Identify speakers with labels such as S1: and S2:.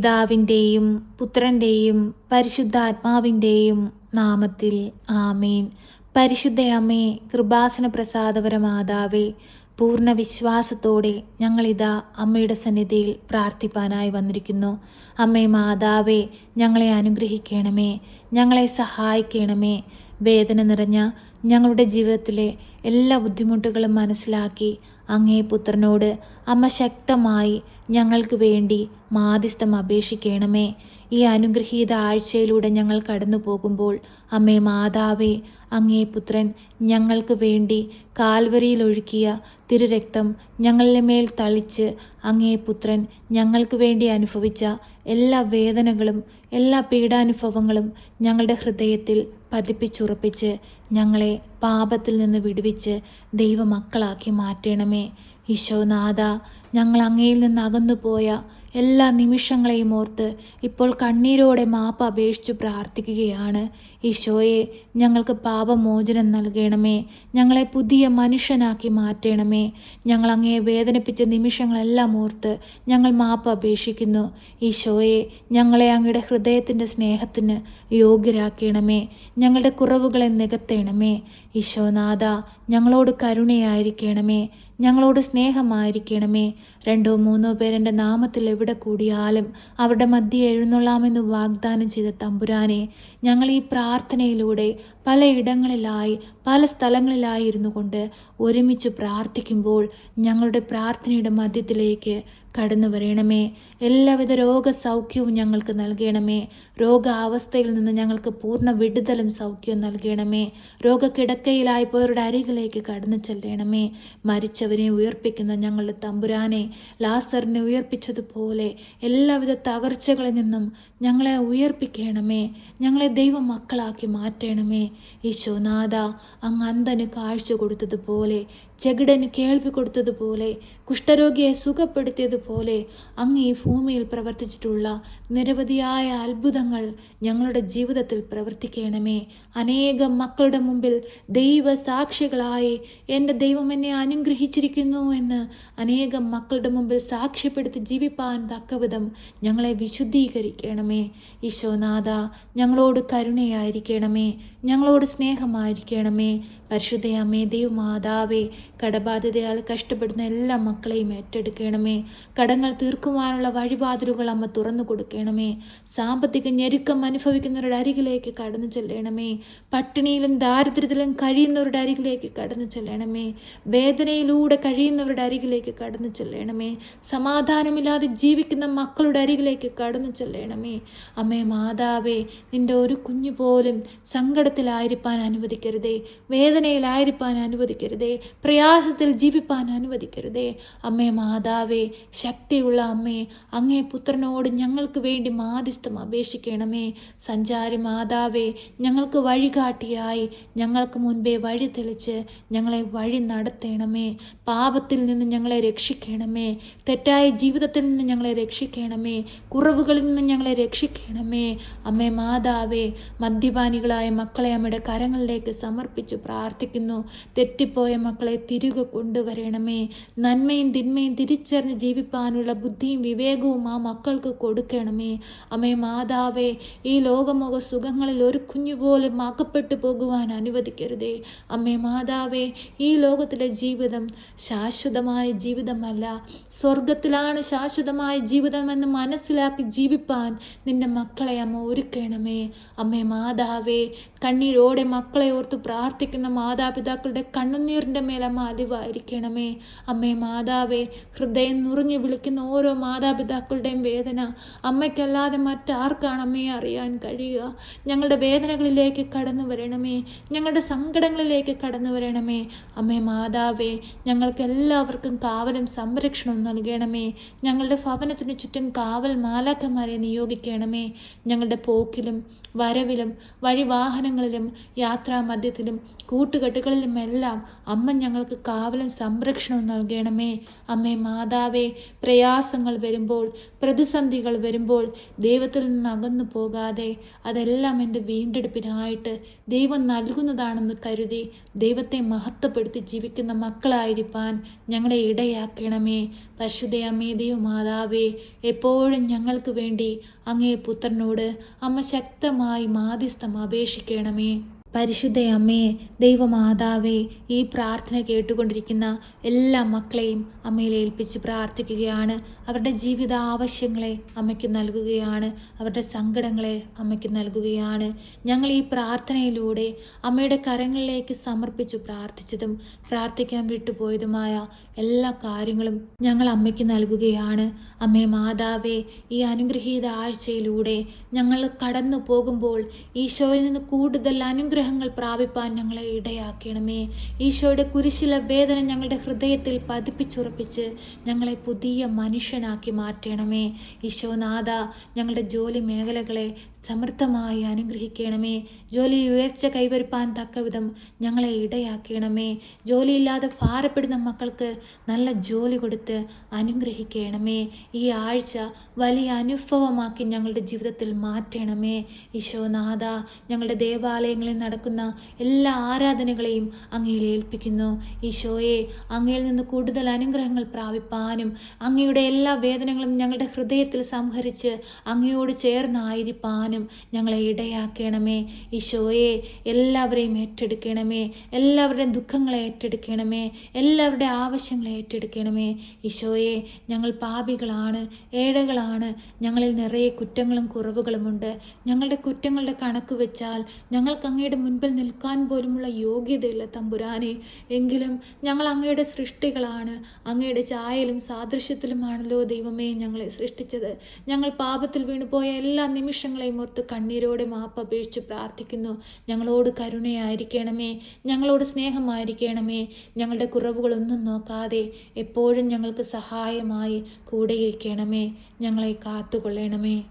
S1: പിതാവിന്റെയും പുത്രന്റെയും പരിശുദ്ധാത്മാവിന്റെയും നാമത്തിൽ ആമേൻ. പരിശുദ്ധ അമ്മേ കൃപാസന പ്രസാദപര മാതാവേ പൂർണ വിശ്വാസത്തോടെ ഞങ്ങളിതാ അമ്മയുടെ സന്നിധിയിൽ പ്രാർത്ഥിപ്പാനായി വന്നിരിക്കുന്നു. അമ്മേ മാതാവേ ഞങ്ങളെ അനുഗ്രഹിക്കണമേ ഞങ്ങളെ സഹായിക്കണമേ. വേദന നിറഞ്ഞ ഞങ്ങളുടെ ജീവിതത്തിലെ എല്ലാ ബുദ്ധിമുട്ടുകളും മനസ്സിലാക്കി അങ്ങേ പുത്രനോട് അമ്മ ശക്തമായി ഞങ്ങൾക്ക് വേണ്ടി മാധ്യസ്ഥം അപേക്ഷിക്കണമേ. ഈ അനുഗ്രഹീത ആഴ്ചയിലൂടെ ഞങ്ങൾ കടന്നു പോകുമ്പോൾ അമ്മേ മാതാവേ അങ്ങേ പുത്രൻ ഞങ്ങൾക്ക് വേണ്ടി കാൽവരിയിൽ ഒഴുക്കിയ തിരുരക്തം ഞങ്ങളുടെ മേൽ തളിച്ച് അങ്ങേ പുത്രൻ ഞങ്ങൾക്ക് വേണ്ടി അനുഭവിച്ച എല്ലാ വേദനകളും എല്ലാ പീഡാനുഭവങ്ങളും ഞങ്ങളുടെ ഹൃദയത്തിൽ പതിപ്പിച്ചുറപ്പിച്ച് ഞങ്ങളെ പാപത്തിൽ നിന്ന് വിടുവിച്ച് ദൈവമക്കളാക്കി മാറ്റണമേ. ഈശോനാഥ ഞങ്ങൾ അങ്ങയിൽ നിന്ന് അകന്നുപോയ എല്ലാ നിമിഷങ്ങളെയും ഓർത്ത് ഇപ്പോൾ കണ്ണീരോടെ മാപ്പ് അപേക്ഷിച്ചു പ്രാർത്ഥിക്കുകയാണ്. ഈശോയെ ഞങ്ങൾക്ക് പാപമോചനം നൽകണമേ. ഞങ്ങളെ പുതിയ മനുഷ്യനാക്കി മാറ്റണമേ. ഞങ്ങൾ അങ്ങയെ വേദനിപ്പിച്ച നിമിഷങ്ങളെല്ലാം ഓർത്ത് ഞങ്ങൾ മാപ്പ് അപേക്ഷിക്കുന്നു. ഈശോയെ ഞങ്ങളെ അങ്ങയുടെ ഹൃദയത്തിന്റെ സ്നേഹത്തിന് യോഗ്യരാക്കണമേ. ഞങ്ങളുടെ കുറവുകളെ നികത്തണമേ. ഈശോനാഥ ഞങ്ങളോട് കരുണയായിരിക്കണമേ. ഞങ്ങളോട് സ്നേഹമായിരിക്കണമേ. രണ്ടോ മൂന്നോ പേരെന്റെ നാമത്തിൽ എവിടെ കൂടിയാലും അവരുടെ മധ്യ എഴുന്നള്ളാമെന്ന് വാഗ്ദാനം ചെയ്ത തമ്പുരാനെ ഞങ്ങൾ ഈ പ്രാർത്ഥനയിലൂടെ പലയിടങ്ങളിലായി പല സ്ഥലങ്ങളിലായി ഇരുന്നു കൊണ്ട് ഒരുമിച്ച് പ്രാർത്ഥിക്കുമ്പോൾ ഞങ്ങളുടെ പ്രാർത്ഥനയുടെ മധ്യത്തിലേക്ക് കടന്നു വരണമേ. എല്ലാവിധ രോഗസൗഖ്യവും ഞങ്ങൾക്ക് നൽകണമേ. രോഗാവസ്ഥയിൽ നിന്ന് ഞങ്ങൾക്ക് പൂർണ വിടുതലും സൗഖ്യവും നൽകണമേ. രോഗക്കിടക്കയിലായി പോയവരുടെ അരികിലേക്ക് കടന്നു ചെല്ലണമേ. മരിച്ചവരെ ഉയർപ്പിക്കുന്ന ഞങ്ങളുടെ തമ്പുരാനെ ലാസറിനെ ഉയർപ്പിച്ചതുപോലെ എല്ലാവിധ തകർച്ചകളിൽ നിന്നും ഞങ്ങളെ ഉയർപ്പിക്കണമേ. ഞങ്ങളെ ദൈവമക്കളാക്കി മാറ്റണമേ. ഈശോനാഥ അങ്ങ് അന്ധന് കാഴ്ച കൊടുത്തതുപോലെ ചെകിടന് കേൾവി കൊടുത്തതുപോലെ കുഷ്ഠരോഗിയെ സുഖപ്പെടുത്തിയതുപോലെ അങ്ങ് ഈ ഭൂമിയിൽ പ്രവർത്തിച്ചിട്ടുള്ള നിരവധിയായ അത്ഭുതങ്ങൾ ഞങ്ങളുടെ ജീവിതത്തിൽ പ്രവർത്തിക്കണമേ. അനേകം മക്കളുടെ മുമ്പിൽ ദൈവ സാക്ഷികളായി എന്റെ ദൈവം എന്നെ അനുഗ്രഹിച്ചിരിക്കുന്നു എന്ന് അനേകം മക്കളുടെ മുമ്പിൽ സാക്ഷ്യപ്പെടുത്തി ജീവിപ്പാൻ തക്കവിധം ഞങ്ങളെ വിശുദ്ധീകരിക്കണമേ ഈശോനാഥ ഞങ്ങളോട് കരുണയായിരിക്കണമേ. ഞങ്ങളോട് സ്നേഹമായിരിക്കണമേ. പരിശുദ്ധയമ്മേ ദൈവമാതാവേ കടബാധ്യതയാൽ കഷ്ടപ്പെടുന്ന എല്ലാ മക്കളെയും ഏറ്റെടുക്കണമേ. കടങ്ങൾ തീർക്കുവാനുള്ള വഴിവാതിലുകൾ അമ്മ തുറന്നു കൊടുക്കണമേ. സാമ്പത്തിക ഞെരുക്കം അനുഭവിക്കുന്നവരുടെ അരികിലേക്ക് കടന്നു ചെല്ലണമേ. പട്ടിണിയിലും ദാരിദ്ര്യത്തിലും കഴിയുന്നവരുടെ അരികിലേക്ക് കടന്നു ചെല്ലണമേ. വേദനയിലൂടെ കഴിയുന്നവരുടെ അരികിലേക്ക് കടന്നു ചെല്ലണമേ. സമാധാനമില്ലാതെ ജീവിക്കുന്ന മക്കളുടെ അരികിലേക്ക് കടന്നു ചെല്ലണമേ. അമ്മേ മാതാവേ നിന്റെ ഒരു കുഞ്ഞു പോലും സങ്കടത്തിലായിരിക്കാൻ അനുവദിക്കരുതേ വേദനയിലായിരിക്കാൻ അനുവദിക്കരുതേ പ്രയാസത്തിൽ ജീവിപ്പാൻ അനുവദിക്കരുതേ. അമ്മേ മാതാവേ ശക്തിയുള്ള അമ്മേ അങ്ങേ പുത്രനോട് ഞങ്ങൾക്ക് വേണ്ടി മാധ്യസ്ഥം അപേക്ഷിക്കണമേ. സഞ്ചാരി മാതാവേ ഞങ്ങൾക്ക് വഴികാട്ടിയായി ഞങ്ങൾക്ക് മുൻപേ വഴി തെളിച്ച് ഞങ്ങളെ വഴി നടത്തണമേ. പാപത്തിൽ നിന്ന് ഞങ്ങളെ രക്ഷിക്കണമേ. തെറ്റായ ജീവിതത്തിൽ നിന്ന് ഞങ്ങളെ രക്ഷിക്കണമേ. കുറവുകളിൽ നിന്ന് ഞങ്ങളെ രക്ഷിക്കണമേ. അമ്മേ മാതാവേ മദ്യപാനികളായ മക്കളെ അമ്മയുടെ കരങ്ങളിലേക്ക് സമർപ്പിച്ച് പ്രാർത്ഥിക്കുന്നു. തെറ്റിപ്പോയ മക്കളെ തിരികെ കൊണ്ടുവരണമേ. നന്മയും തിന്മയും തിരിച്ചറിഞ്ഞ് ജീവിപ്പാനുള്ള ബുദ്ധിയും വിവേകവും ആ മക്കൾക്ക് കൊടുക്കണമേ. അമ്മേ മാതാവേ ഈ ലോകമുഖ സുഖങ്ങളിൽ ഒരു കുഞ്ഞു പോലും അകപ്പെട്ടു പോകുവാൻ അനുവദിക്കരുതേ. അമ്മേ മാതാവേ ഈ ലോകത്തിലെ ജീവിതം ശാശ്വതമായ ജീവിതമല്ല. സ്വർഗത്തിലാണ് ശാശ്വതമായ ജീവിതമെന്ന് മനസ്സിലാക്കി ജീവിപ്പാൻ നിന്റെ മക്കളെ അമ്മ ഒരുക്കണമേ. അമ്മേ മാതാവേ കണ്ണീരോടെ മക്കളെ ഓർത്ത് പ്രാർത്ഥിക്കുന്ന മാതാപിതാക്കളുടെ കണ്ണുനീറിന്റെ മേലെ അമ്മ അലിവായിരിക്കണമേ. അമ്മേ മാതാവേ ഹൃദയം നുറുങ്ങി വിളിക്കുന്ന ഓരോ മാതാപിതാക്കളുടെയും വേദന അമ്മയ്ക്കല്ലാതെ മറ്റാർക്കാണ് അമ്മയെ അറിയാൻ കഴിയുക. ഞങ്ങളുടെ വേദനകളിലേക്ക് കടന്നു വരണമേ. ഞങ്ങളുടെ സങ്കടങ്ങളിലേക്ക് കടന്നു വരണമേ. അമ്മേ മാതാവേ ഞങ്ങൾക്ക് എല്ലാവർക്കും കാവലും സംരക്ഷണവും നൽകണമേ. ഞങ്ങളുടെ ഭവനത്തിനു ചുറ്റും കാവൽ മാലാക്കന്മാരെ നിയോഗിക്കണം അനുഗ്രഹിക്കണമേ ഞങ്ങളുടെ പോക്കിലും വരവിലും വഴിവാഹനങ്ങളിലും യാത്രാമധ്യത്തിലും കൂട്ടുകെട്ടുകളിലുമെല്ലാം അമ്മ ഞങ്ങൾക്ക് കാവലും സംരക്ഷണവും നൽകണമേ. അമ്മേ മാതാവേ പ്രയാസങ്ങൾ വരുമ്പോൾ പ്രതിസന്ധികൾ വരുമ്പോൾ ദൈവത്തിൽ നിന്ന് അകന്നു പോകാതെ അതെല്ലാം എന്റെ വീണ്ടെടുപ്പിനായിട്ട് ദൈവം നൽകുന്നതാണെന്ന് കരുതി ദൈവത്തെ മഹത്വപ്പെടുത്തി ജീവിക്കുന്ന മക്കളായിരിക്കാൻ ഞങ്ങളെ ഇടയാക്കണമേ. ദൈവ ദൈവമാതാവേ എപ്പോഴും ഞങ്ങൾക്ക് വേണ്ടി അങ്ങേ പുത്രനോട് അമ്മ ശക്തമായി മാധ്യസ്ഥം അപേക്ഷിക്കണമേ. പരിശുദ്ധ അമ്മേ ദൈവമാതാവേ ഈ പ്രാർത്ഥന കേട്ടുകൊണ്ടിരിക്കുന്ന എല്ലാ മക്കളെയും അമ്മയിൽ ഏൽപ്പിച്ച് പ്രാർത്ഥിക്കുകയാണ്. അവരുടെ ജീവിത ആവശ്യങ്ങളെ അമ്മയ്ക്ക് നൽകുകയാണ്. അവരുടെ സങ്കടങ്ങളെ അമ്മയ്ക്ക് നൽകുകയാണ്. ഞങ്ങൾ ഈ പ്രാർത്ഥനയിലൂടെ അമ്മയുടെ കരങ്ങളിലേക്ക് സമർപ്പിച്ചു പ്രാർത്ഥിച്ചതും പ്രാർത്ഥിക്കാൻ വിട്ടുപോയതുമായ എല്ലാ കാര്യങ്ങളും ഞങ്ങൾ അമ്മയ്ക്ക് നൽകുകയാണ്. അമ്മേ മാതാവേ ഈ അനുഗ്രഹീത ആഴ്ചയിലൂടെ ഞങ്ങൾ കടന്നു പോകുമ്പോൾ ഈശോയിൽ നിന്ന് കൂടുതൽ അനുഗ്രഹങ്ങൾ പ്രാപിപ്പാൻ ഞങ്ങളെ ഇടയാക്കണമേ. ഈശോയുടെ കുരിശിലെ വേദന ഞങ്ങളുടെ ഹൃദയത്തിൽ പതിപ്പിച്ചുറപ്പിച്ച് ഞങ്ങളെ പുതിയ മനുഷ്യനാക്കി മാറ്റണമേ. ഈശോനാഥ ഞങ്ങളുടെ ജോലി മേഖലകളെ സമൃദ്ധമായി അനുഗ്രഹിക്കണമേ. ജോലി ഉയർച്ച കൈവരിപ്പാൻ തക്കവിധം ഞങ്ങളെ ഇടയാക്കണമേ. ജോലിയില്ലാതെ ഭാരപ്പെടുന്ന മക്കൾക്ക് നല്ല ജോലി കൊടുത്ത് അനുഗ്രഹിക്കണമേ. ഈ ആഴ്ച വലിയ അനുഭവമാക്കി ഞങ്ങളുടെ ജീവിതത്തിൽ മാറ്റണമേ. ഈശോനാഥ ഞങ്ങളുടെ ദേവാലയങ്ങളിൽ നടക്കുന്ന എല്ലാ ആരാധനകളെയും അങ്ങയിൽ ഏൽപ്പിക്കുന്നു. ഈശോയെ അങ്ങയിൽ നിന്ന് കൂടുതൽ അനുഗ്രഹങ്ങൾ പ്രാപിപ്പാനും അങ്ങയുടെ എല്ലാ വേദനകളും ഞങ്ങളുടെ ഹൃദയത്തിൽ സംഹരിച്ച് അങ്ങയോട് ചേർന്നായിരിക്കാനും ഞങ്ങളെ ഇടയാക്കണമേ. ഈശോയെ എല്ലാവരെയും ഏറ്റെടുക്കണമേ. എല്ലാവരുടെയും ദുഃഖങ്ങളെ ഏറ്റെടുക്കണമേ. എല്ലാവരുടെ ആവശ്യങ്ങളെ ഏറ്റെടുക്കണമേ. ഈശോയെ ഞങ്ങൾ പാപികളാണ് ഏഴകളാണ്. ഞങ്ങളിൽ നിറയെ കുറ്റങ്ങളും കുറവുകളുമുണ്ട്. ഞങ്ങളുടെ കുറ്റങ്ങളുടെ കണക്ക് വെച്ചാൽ ഞങ്ങൾക്ക് അങ്ങയുടെ മുൻപിൽ നിൽക്കാൻ പോലുമുള്ള യോഗ്യതയില്ല തമ്പുരാനെ എങ്കിലും ഞങ്ങൾ അങ്ങയുടെ സൃഷ്ടികളാണ്. അങ്ങയുടെ ചായലും സാദൃശ്യത്തിലുമാണല്ലോ ദൈവമേ ഞങ്ങളെ സൃഷ്ടിച്ചത്. ഞങ്ങൾ പാപത്തിൽ വീണുപോയ എല്ലാ നിമിഷങ്ങളെയും ഓർത്ത് കണ്ണീരോടെ മാപ്പ് അപേക്ഷിച്ച് പ്രാർത്ഥിക്കുന്നു. ഞങ്ങളോട് കരുണയായിരിക്കണമേ. ഞങ്ങളോട് സ്നേഹമായിരിക്കണമേ. ഞങ്ങളുടെ കുറവുകളൊന്നും നോക്കാതെ എപ്പോഴും ഞങ്ങൾക്ക് സഹായമായി കൂടെയിരിക്കണമേ. ഞങ്ങളെ കാത്തുകൊള്ളണമേ.